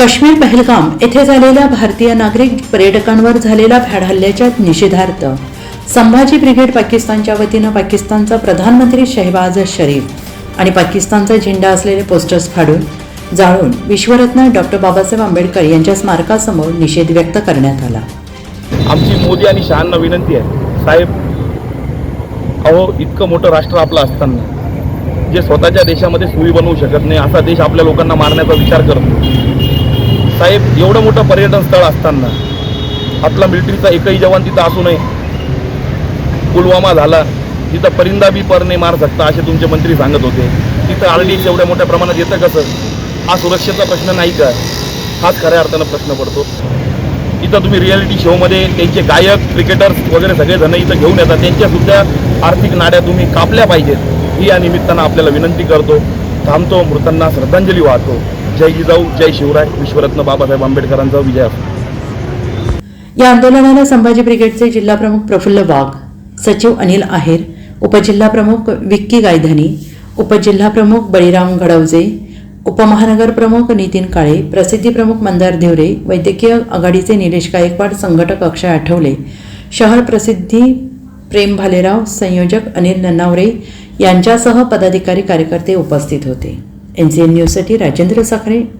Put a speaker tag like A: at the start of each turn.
A: काश्मीर पहलगाम येथे झालेल्या भारतीय नागरिक पर्यटकांवर झालेल्या भ्याड हल्ल्याच्या निषेधार्थ संभाजी ब्रिगेड पाकिस्तानच्या वतीनं पाकिस्तानचा प्रधानमंत्री शहबाज शरीफ आणि पाकिस्तानचा झेंडा असलेले पोस्टर्स फाडून जाळून विश्वरत्न डॉक्टर बाबासाहेब आंबेडकर यांच्या स्मारकासमोर निषेध व्यक्त करण्यात आला.
B: आमची मोदी आणि शहांना विनंती आहे. साहेब अहो इतकं मोठं राष्ट्र आपलं असताना जे स्वतःच्या देशामध्ये सुई बनवू शकत नाही असा देश आपल्या लोकांना मारण्याचा विचार करतो. साहेब एवढं मोठं पर्यटन स्थळ असताना आपला मिलिटरीचा एकही जवान तिथं असू नये. पुलवामा झाला तिथं परिंदा बी पर नाही मार सकता असे तुमचे मंत्री सांगत होते. तिथं आरडीएक्स एवढ्या मोठ्या प्रमाणात येतं कसं? हा सुरक्षेचा प्रश्न नाही का? हाच खऱ्या अर्थानं प्रश्न पडतो. इथं तुम्ही रियालिटी शोमध्ये त्यांचे गायक क्रिकेटर्स वगैरे सगळेजण इथं घेऊन येतात. त्यांच्यासुद्धा आर्थिक नाड्या तुम्ही कापल्या पाहिजेत. ही या निमित्तानं आपल्याला विनंती करतो थांबतो मृतांना श्रद्धांजली वाहतो. जय जिजाऊ जय शिवराय विश्वरत्न बाबासाहेब आंबेडकरांचा विजय असो.
A: या आंदोलनाला संभाजी ब्रिगेडचे जिल्हाप्रमुख प्रफुल्ल वाघ सचिव अनिल आहेर उपजिल्हाप्रमुख विक्की गायधनी उपजिल्हाप्रमुख बळीराम घडवजे उपमहानगर प्रमुख नितीन काळे प्रसिद्धी प्रमुख मंदार देवरे वैद्यकीय आघाडीचे निलेश गायकवाड संघटक अक्षय आठवले शहर प्रसिद्धी प्रेम भालेराव संयोजक अनिल नन्नावरे यांच्यासह पदाधिकारी कार्यकर्ते उपस्थित होते. एन सी एन न्यूजसाठी राजेंद्र साखरे.